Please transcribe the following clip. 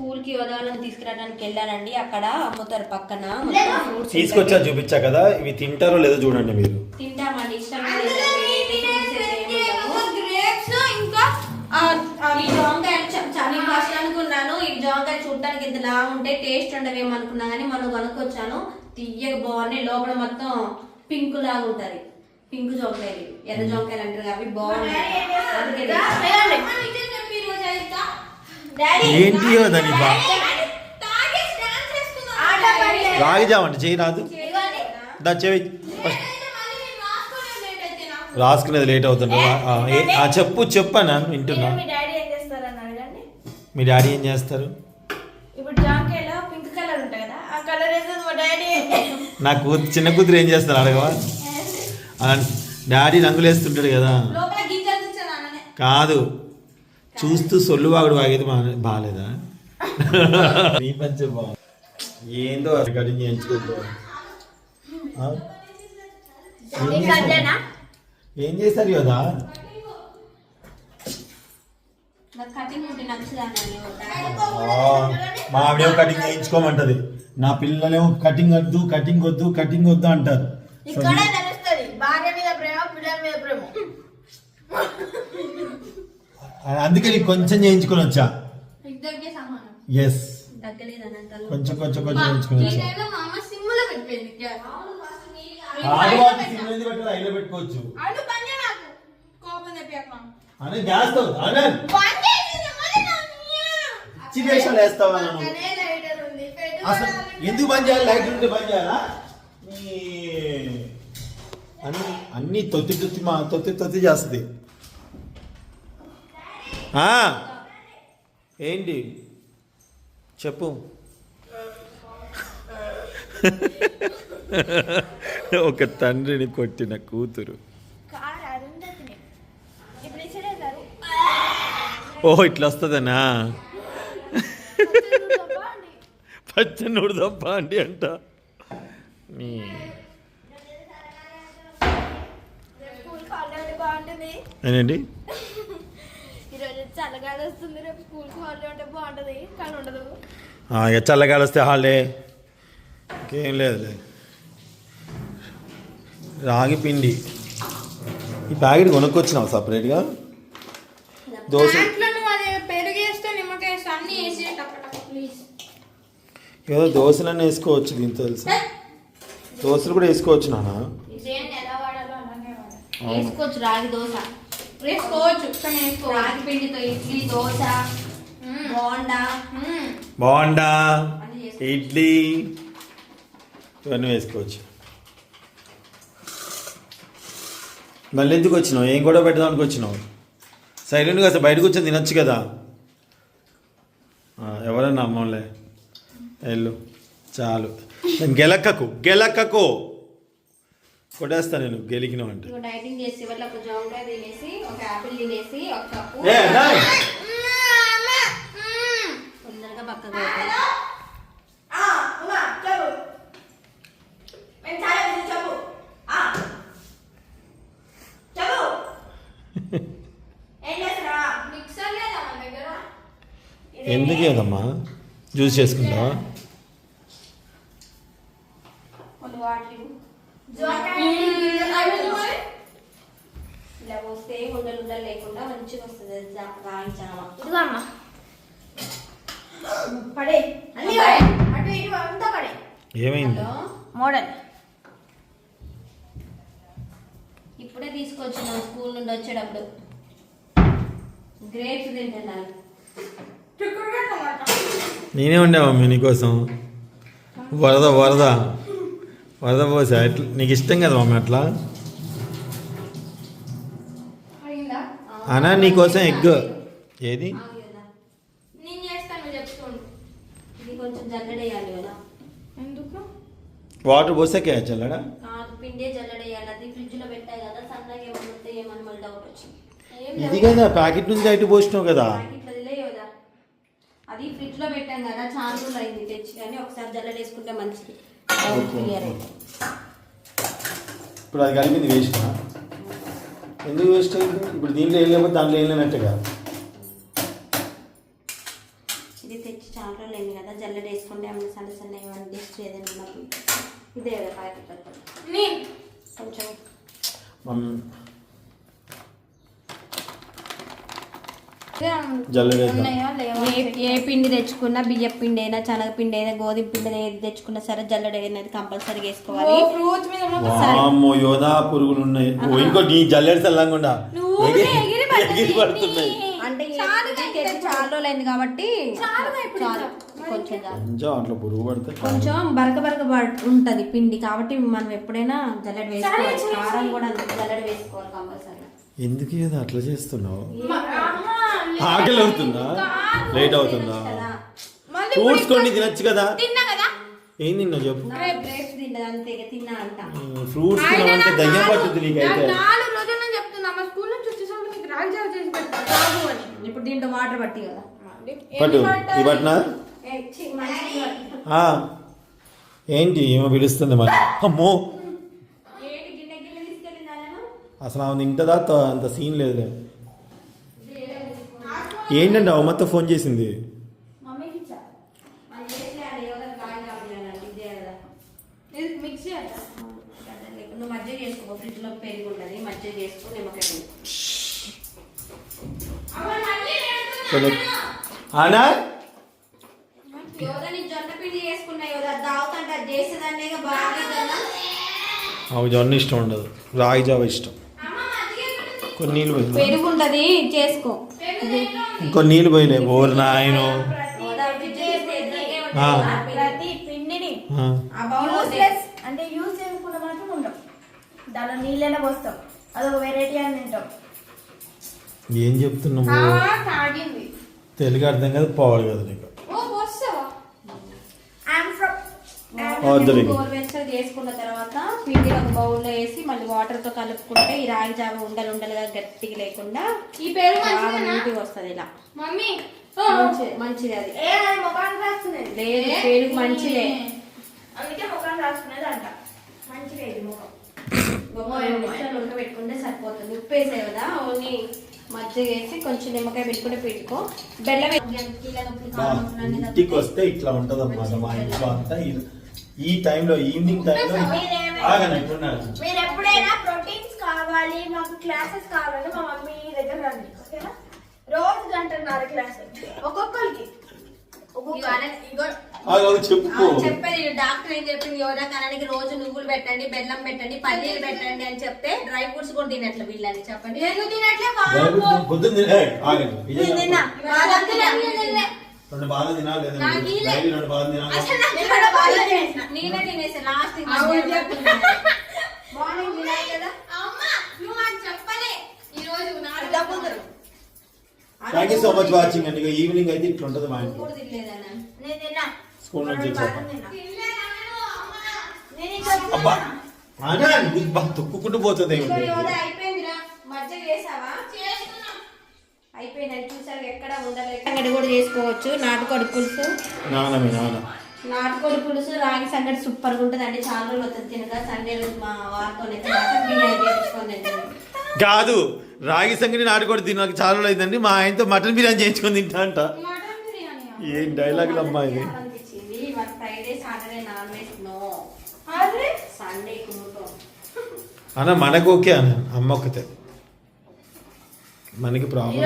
స్కూల్కి యోధాలను తీసుకురావడానికి వెళ్ళానండి. అక్కడ అమ్ముతారు పక్కన. తీసుకొచ్చా చూపించా కదా? ఇవి తింటారో లేదో చూడండి మీరు. తింటామండి. ఇష్టం లేదు గ్రేప్స్ ఇంకా ఈ జాంకాయలు చాలా ఫస్ట్ అనుకున్నాను ఈ జాంకాయలు చూడడానికి ఇంత లా ఉంటే టేస్ట్ ఉండవేమో అనుకున్నా కానీ మనం కొనుక్కొచ్చాను. తీయగా బాగున్నాయి. లోపల మొత్తం పింక్ లాగా ఉంటది పింక్ జాంకాయలు. ఎర్ర జాంకాయలు అంటారు కాబట్టి బాగున్నాయి. డాడీ ఏంటి దాని బా? తాగేసి డాన్స్ చేస్తున్నా ఆట పడలే రాగి జామంటే చేయి రాదు. దా చెవి రాసుకునేది లేట్ అవుతుంది? ఆ, ఏ- ఆ, చెప్పు చెప్పు నన్ను వింటున్నా. మీ డాడీ ఏం చేస్తారని అడగండి. మీ డాడీ ఏం చేస్తారు? ఇప్పుడు జాంకాయలో పింక్ కలర్ ఉంటుంది కదా ఆ కలర్ వేసేది మా డాడీ. నా కూతురు చిన్న కూతురు ఏం చేస్తారు? అడగవా? డాడీ రంగులు వేస్తుంటాడు కదా కాదు. చూస్తూ సొల్లు వాగుడు వాగేది బాగాలేదా నీ పంచే బాగుంది. ఏందో కటింగ్ చేయించుకుంటా? ఏం చేస్తారు? కదా? మా ఆవిడేమో కటింగ్ చేయించుకోమంటది. నా పిల్లలేమో కటింగ్ వద్దు కటింగ్ వద్దు కటింగ్ వద్దు అంటారు. అందుకే నీకు కొంచెం చేయించుకొని వచ్చా. ఎస్ కొంచెం కొంచెం కొంచెం చేయించుకొని వచ్చా. పెట్టుకోవచ్చు. అనే గ్యాస్తో అనే పని చేసింది మరి నా పిచ్చి వేషాలు వేస్తావా అసలు ఎందుకు బంద్ చేయాలి? లైట్ ఉంటే బంద్ చేయాలా? అన్ని అన్ని తొత్తి తొత్తి మా తొత్తి తొత్తి చేస్తుంది. ఏంటి? చెప్పు. ఒక తండ్రిని కొట్టిన కూతురు. ఓ ఇట్లా వస్తుందనా? పచ్చనోడు తప్ప అండి అంట. మీ హాలిడే బాగుంటుంది ఏంటండి ఈరోజు చల్లగాలి వస్తుంది రేపు స్కూల్ హాలిడే ఉంటే బాగుంటుంది. కానీ ఉండదు. ఆ, ఇక చల్లగాలి వస్తే హాలిడే. ఇంకేం లేదులే. రాగి పిండి. ఈ ప్యాకెట్ కొనుక్కొచ్చినావు సపరేట్గా? దోశ. ఏదో దోశలన్నీ వేసుకోవచ్చు దీంతో తెలుసు? దోశలు కూడా వేసుకోవచ్చు నాన్న. వేసుకోవచ్చు రాగి దోశ. వేసుకోవచ్చు. కానీ రాగి పిండితో ఇడ్లీ దోశ బోండా. చేసుకోవచ్చు. ఇడ్లీ ఇవన్నీ వేసుకోవచ్చు. మళ్ళీ ఎందుకు వచ్చినావు? ఏం కూడా పెట్టడానికి వచ్చినావు? సైలెంట్గా అసలు బయటకు వచ్చి తినొచ్చు కదా. ఎవరన్నా అమ్మలే వెళ్ళు చాలు. గెలక్కకు గెలక్కకు. కొట్టేస్తా నేను గెలికినావు అంటే. డైటింగ్ చేసి వల్ల ఒక జాంకాయ తినేసి ఒక యాపిల్ తినేసి ఒక కప్పు. తొందరగా పక్కకు ఎందుకు కదమ్మా జ్యూస్ చేసుకుంటావా కొన్ని వాటి ఇలా పోస్తే ఉండలు ఉండలు లేకుండా మంచిగా వస్తుంది జామ ఇదిగో అమ్మ. పడే. అన్ని పడే. అటు ఇటు అంతా పడే. ఏమైంది? మోడల్. ఇప్పుడే తీసుకొచ్చినాం స్కూల్ నుండి వచ్చేటప్పుడు. గ్రేప్స్ తింటున్నాను నేనే ఉండే మమ్మీ నీకోసం? వరద వరద. వరద పోసా? ఎట్లా? నీకు ఇష్టం కదా మమ్మీ అట్లా అయిందా అనా నీకోసం ఎగ్. ఏది? వాటర్ పోసాకే చల్లడా కాదు పిండే జల్లడేయాలి. అది ఫ్రిడ్జ్లో పెట్టాయి కదా సన్నగా ఏమన్నా ఉంటే ఏమన్నా మళ్ళీ డౌట్ వచ్చింది. ఏం ఇది కదా ప్యాకెట్ నుంచి బయట పోసినావు కదా. అది ఫ్రిడ్జ్లో పెట్టాం కదా చాలా రోజులు అయింది తెచ్చి కానీ ఒకసారి జల్లడేసుకుంటే మంచిది. ఇప్పుడు అది కలిపింది వేస్ట్ ఎందుకు వేస్ట్ అయింది? ఇప్పుడు దీంట్లో ఏం లేకపోతే దాంట్లో ఏం లేనట్టుగా ఇది తెచ్చి చాలా రోజులు అయింది కదా జల్లెడ వేసుకుంటే ఏమైనా సన్న సన్న ఏమైనా డిష్ ఏదైనా ఉన్నప్పుడు ఇదే కదా కొంచెం మమ్మీ జల్లెడ ఉన్నాయా లేవా ఏ ఏ పిండి తెచ్చుకున్నా బియ్యం పిండి అయినా శనగ పిండి అయినా గోధుమ పిండి ఏది తెచ్చుకున్నా సరే జల్లెడ అనేది కంపల్సరీ వేసుకోవాలి వామ్మో పురుగులు ఉన్నాయి ఓ, ఇంకో నీ జల్లెడ చల్లంగుండా ఎగిరి- పడుతున్నాయి. అంటే చాలా కాబట్టి చాలు. కొంచెం కొంచెం అట్లా పురుగు పడితే కొంచెం బరక బరక ఉంటది పిండి కాబట్టి మనం ఎప్పుడైనా జల్లెడ వేసుకోవాలి. కారం కూడా జల్లెడ వేసుకోవాలి కంపల్సరీ ఎందుకు అట్లా చేస్తున్నావు? ఆకలి అవుతుందా. లేట్ అవుతుందా? మళ్ళీ ఫ్రూట్స్ కొన్ని తినచ్చు కదా. తిన్నా కదా? ఏం తిన్నా చెప్పు? ఫ్రూట్స్ తినమంటే దయ్యం పట్టుద్ది నీకైతే. నాకు నాలుగు రోజుల నుంచి చెప్తున్నా. మా స్కూల్ నుంచి వచ్చేసరికి నీకు రాగి జావ చేసి పెట్టా తాగు అని. ఇప్పుడు దీంట్లో వాటర్ పట్టి కదా. పట్టు? ఈ. ఏంటి? ఏమో పిలుస్తుంది మరి. అమ్మో? అసలు ఆమె తింటదా అంత సీన్ లేదులే ఏంటంటే అవమత్త ఫోన్ చేసింది మమ్మీకి ఇచ్చా మనం చేసే అది ఎవరో కాయ కావాలంటే ఇదే కదా. ఇది మిక్సీ అంట నువ్వు మజ్జిగ చేసుకో ఫ్రిడ్జ్లో పెరుగు ఉన్నది మజ్జిగ చేసుకో నిమ్మకాయ పిండు. అమ్మ మళ్ళీ నేను చలో ఆనా యోగా నీ జొన్న ఇష్టం ఉండదు రాగి జావ ఇష్టం. కొన్ని నీళ్ళు పోయింది పెరుగు ఉంటది చేసుకో? ఇంకో నీళ్ళు పోయిలే ఓరు నాయను. అంటే యూజ్ చేసుకుంటే మాత్రం ఉండం. దాంట్లో నీళ్ళైనా పోస్తాం. అదొక వెరైటీ అని తింటాం. ఏం చెప్తున్నావు? తాగింది. తెలుగు అర్థం కదా పోవాలి కదా నీకు. చేసుకున్న తర్వాత పిండి ఒక బౌల్లో వేసి మళ్ళీ వాటర్తో కలుపుకుంటే ఈ రాగి జావ ఉండలు ఉండలుగా గట్టిగా లేకుండా ఈ పేరు నీటిగా వస్తుంది ఇలా. మమ్మీ. ఓ, మంచిది అది. లేదు మంచిదే. అందుకే రాసుకునేది అంట ముఖం. ఉడకబెట్టుకుంటే సరిపోతుంది. ఉప్పు వేసాయి కదా ఓన్లీ మజ్జిగ వేసి కొంచెం నిమ్మకాయ పెట్టుకుంటే పెట్టుకో బెల్లం ఇంటికి. వస్తే ఇట్లా మా అంతా ఈ టైంలో ఈవినింగ్ టైంలో ఆగండి. మీరు ఎప్పుడైనా ప్రోటీన్స్ కావాలి మాకు క్లాసెస్ కావాలంటే మా మమ్మీ దగ్గర రండి ఓకేనా? రోజు గంటన్నర క్లాస్ ఒక్కొక్కరికి. ఆ, చెప్పేది డాక్టర్ ఏం చెప్పింది? యోగా కణానికి రోజు నువ్వులు పెట్టండి బెల్లం పెట్టండి పల్లీలు పెట్టండి అని చెప్తే డ్రై ఫ్రూట్స్ కూడా తినట్లు వీళ్ళని చెప్పండి. ఎందుకు తినట్లే. రెండు బాగా తినాలి రెండు బాగా తినాలి నేను తినేసా లాస్ట్. మార్నింగ్ తినాలి కదా? అమ్మ నువ్వు చెప్పలే. ఈ రోజు thank you so much watching అండి ఈవినింగ్ అయితే ఇట్లా ఉంటుంది మా ఇంట్లో. స్కూల్ నుంచి వచ్చాక. అబ్బా తొక్కుకుంటూ పోతుంది ఏమిటి? అయిపోయిందిరా. మజ్జిగ చేసావా. అయిపోయిందని చూసారు ఎక్కడ ఉండలేదు సంగటి కూడా చేసుకోవచ్చు. నాటుకోడి పులుసు. నాటుకోడి పులుసు రాగి సంగటి సూపర్గా ఉంటుంది అంటే చాలా రోజులు వస్తుంది తినగా సండే రోజు మా వారితో బిర్యానీ కాదు రాగి సంగటి నాటుకోడి తినడానికి చాలా రోజులు అయిందండి మా ఆయనతో మటన్ బిర్యానీ చేయించుకొని తింటా అంట? ఏం డైలాగులు అమ్మా ఇది అన్న మనకు ఓకే అన్న. అమ్మ ఒక్కతే. మనకి ప్రాబ్లం